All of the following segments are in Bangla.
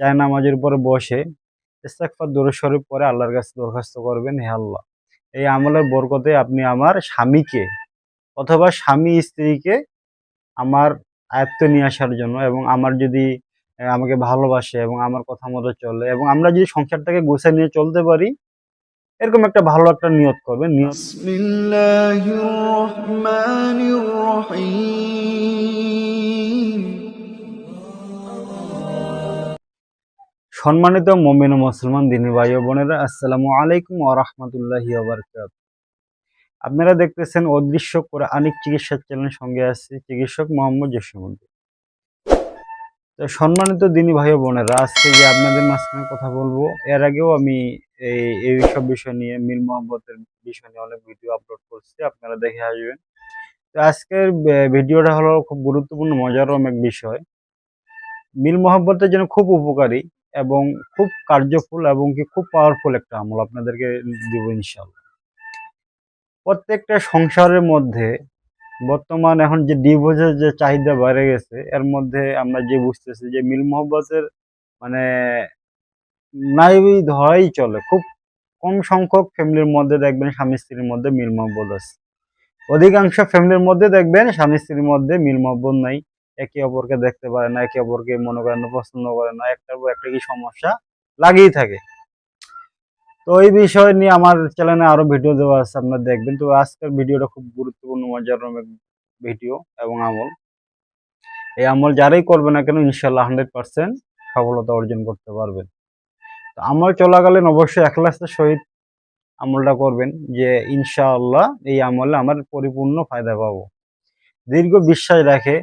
যায় নামাজের পরে বসে ইস্তাকফার দূরে শরীফ পরে আল্লাহর কাছে দরখাস্ত করবেন, হে আল্লাহ। এই আমলের বরকতে আপনি আমার স্বামীকে অথবা স্বামী স্ত্রীকে আমার আয়ত্ত নিয়ে আসার জন্য এবং আমার যদি আমাকে ভালোবাসে এবং আমার কথা মতো চলে এবং আমরা যদি সংসারটাকে গোছা নিয়ে চলতে পারি, এরকম একটা ভালো একটা নিয়ত করবেন। নিয়ত সম্মানিত মমিন মুসলমান দিনী ভাই বোনেরা, আসসালামু আলাইকুম ওয়া রাহমাতুল্লাহি ওয়া বারাকাতুহু। আপনারা দেখতেছেন অদৃশ্য করে কোরআনিক চিকিৎসা চ্যানেলের সঙ্গে আছে চিকিৎসক মোহাম্মদ জসিমুদ্দিন তো সম্মানিত দিনী ভাই বোনেরা, আজকে যে আপনাদের মাঝখানে কথা বলব, এর আগেও আমি এই এই সব বিষয় নিয়ে মিল মোহাম্মদের বিষয় নিয়ে অনেক ভিডিও আপলোড করছি, আপনারা দেখে আসবেন। তো আজকের ভিডিওটা হলো খুব গুরুত্বপূর্ণ, মজারম এক বিষয়। মিল মোহাম্মতের জন্য খুব উপকারী। এবং খুব কার্যফুল এবং কি খুব পাওয়ারফুল একটা আমল আপনাদেরকে দিব ইনশাল্লাহ প্রত্যেকটা সংসারের মধ্যে বর্তমান এখন যে ডিভোর্সের যে চাহিদা বেড়ে গেছে, এর মধ্যে আমরা যে বুঝতেছি যে মিল মোহব্বতের মানে নাই ধরাই চলে। খুব কম সংখ্যক ফ্যামিলির মধ্যে দেখবেন স্বামী স্ত্রীর মধ্যে মিল মহব্বত আছে। অধিকাংশ ফ্যামিলির মধ্যে দেখবেন স্বামী স্ত্রীর মধ্যে মিল মহব্বত নাই। একে অপরকে দেখতে পারে না, একে অপরকে মনে করেন পছন্দ করে না, একটার পর একটা কি সমস্যা লাগেই থাকে। তো এই বিষয় নিয়ে আমার চ্যানেলে আরও ভিডিও দেওয়া আছে, আপনারা দেখবেন। তো আজকের ভিডিওটা খুব গুরুত্বপূর্ণ, মজার ভিডিও এবং আমল। এই আমল যারাই করবে না কেন ইনশাল্লাহ হান্ড্রেড পার্সেন্ট সফলতা অর্জন করতে পারবেন। তো আমল চলাকালীন অবশ্যই একলাসের সহিত আমলটা করবেন যে, ইনশাআল্লাহ এই আমলে আমার পরিপূর্ণ ফায়দা পাবো। দীর্ঘ বিশ্বাস রাখে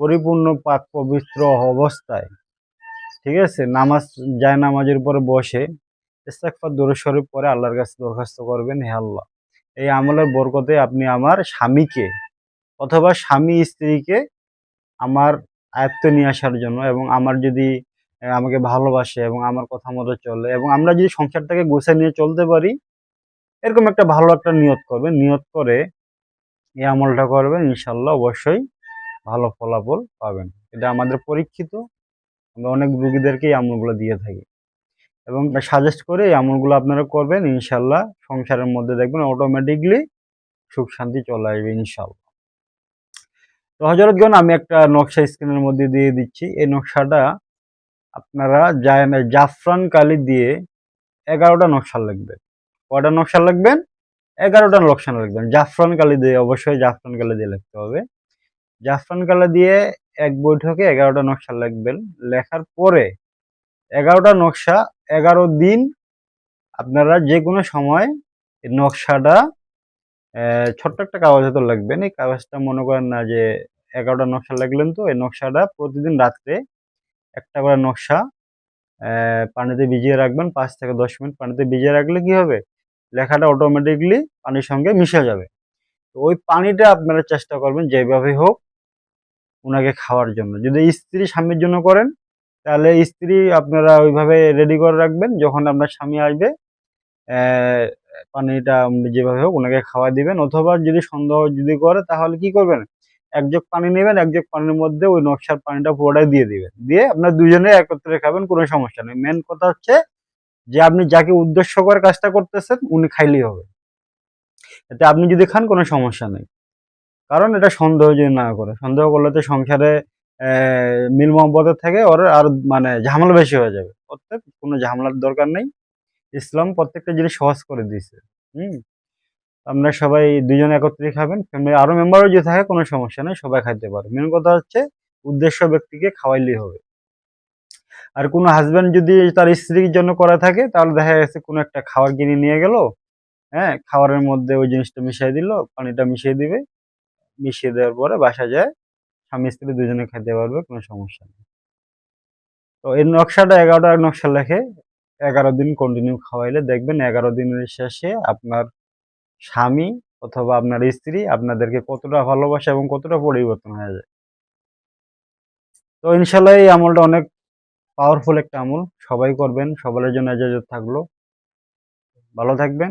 পরিপূর্ণ পাক পবিত্র অবস্থায়। ঠিক আছে? নামাজ, যায় নামাজের উপরে বসে ইস্তেগফার দূরে শরীফ পরে আল্লাহর কাছে দরখাস্ত করবেন, হে আল্লাহ। এই আমলের বরকতে আপনি আমার স্বামীকে অথবা স্বামী স্ত্রীকে আমার আয়ত্তে নিয়ে আসার জন্য এবং আমার যদি আমাকে ভালোবাসে এবং আমার কথা মতো চলে এবং আমরা যদি সংসারটাকে গুছিয়ে নিয়ে চলতে পারি, এরকম একটা ভালো একটা নিয়ত করবেন। নিয়ত করে এই আমলটা করবেন ইনশাল্লাহ অবশ্যই ভালো ফলাফল পাবেন। এটা আমাদের পরীক্ষিত। আমরা অনেক রুগীদেরকে এই আমলগুলো দিয়ে থাকি। এবং সাজেস্ট করে এই আমলগুলো আপনারা করবেন, ইনশাল্লাহ সংসারের মধ্যে দেখবেন অটোমেটিকলি সুখ শান্তি চলে আসবে, ইনশাল্লাহ। তো হজরতগণ আমি একটা নকশা স্ক্রিনের মধ্যে দিয়ে দিচ্ছি। এই নকশাটা আপনারা জাফরান কালি দিয়ে এগারোটা নকশা লাগবে কয়টা নকশা লাগবেন এগারোটা নকশা লিখবেন। জাফরান কালি দিয়ে, অবশ্যই জাফরান কালি দিয়ে লিখতে হবে। জাফরান কালি দিয়ে এক বৈঠকে এগারোটা নকশা লিখবেন লেখার পরে এগারোটা নকশা, এগারো দিন আপনারা যে কোনো সময় নকশাটা ছোট্ট একটা কাগজ তো লাগবেন। এই কাগজটা মনে করেন না যে এগারোটা নকশা লাগলেন তো, এই নকশাটা প্রতিদিন রাত্রে একটা করে নকশা পানিতে ভিজিয়ে রাখবেন। পাঁচ থেকে দশ মিনিট পানিতে ভিজিয়ে রাখলে কি হবে? লেখাটা অটোমেটিকলি পানির সঙ্গে মিশে যাবে। তো ওই পানিটা আপনারা চেষ্টা করবেন যেভাবে হোক ওনাকে খাওয়ার জন্য। যদি স্ত্রী স্বামীর জন্য করেন, তাহলে স্ত্রী আপনারা ওইভাবে রেডি করে রাখবেন। যখন আপনার স্বামী আসবে পানিটা যেভাবে হোক ওনাকে খাওয়া দিবেন। অথবা যদি সন্দেহ যদি করে, তাহলে কি করবেন? এক পানি নেবেন, এক পানির মধ্যে ওই নকশার পানিটা পুরোটাই দিয়ে দিবেন। দিয়ে আপনার দুজনে একত্রে খাবেন, কোনো সমস্যা নেই। মেন কথা হচ্ছে যে, আপনি যাকে উদ্দেশ্য করে কাজটা করতেছেন, উনি খাইলেই হবে। এতে আপনি যদি খান, কোনো সমস্যা নেই। কারণ এটা সন্দেহ যদি না করে, সন্দেহ করলে তো সংসারে মিল মহব্বতের থেকে ওর আর মানে ঝামেলা বেশি হয়ে যাবে। অর্থাৎ কোনো ঝামেলার দরকার নেই। ইসলাম প্রত্যেকটা জিনিস সহজ করে দিয়েছে, হুম? আপনারা সবাই দুজন একত্রে খাবেন ফ্যামিলি আরও মেম্বারও যদি থাকে, কোনো সমস্যা নেই, সবাই খাইতে পারে। মেন কথা হচ্ছে, উদ্দেশ্য ব্যক্তিকে খাওয়াইলেই হবে। আর কোনো হাজবেন্ড যদি তার স্ত্রীর জন্য করা থাকে, তাহলে দেখা গেছে কোনো একটা খাবার কিনে নিয়ে গেল হ্যাঁ খাবারের মধ্যে ওই জিনিসটা মিশিয়ে দিল, পানিটা মিশিয়ে দিবে। মিশিয়ে দেওয়ার পরে বাসা যায়, স্বামী স্ত্রী দুজনে খেতে পারবে, কোনো সমস্যা নেই। তো এই নকশাটা এগারোটা নকশা লেখে, এগারো দিন কন্টিনিউ খাওয়াইলে দেখবেন এগারো দিনের শেষে আপনার স্বামী অথবা আপনার স্ত্রী আপনাদেরকে কতটা ভালোবাসে এবং কতটা পরিবর্তন হয়ে যায়। তো ইনশাল্লাহ এই আমলটা অনেক পাওয়ারফুল একটা আমল। সবাই করবেন সবার জন্য এজাজত থাকল। ভালো থাকবেন।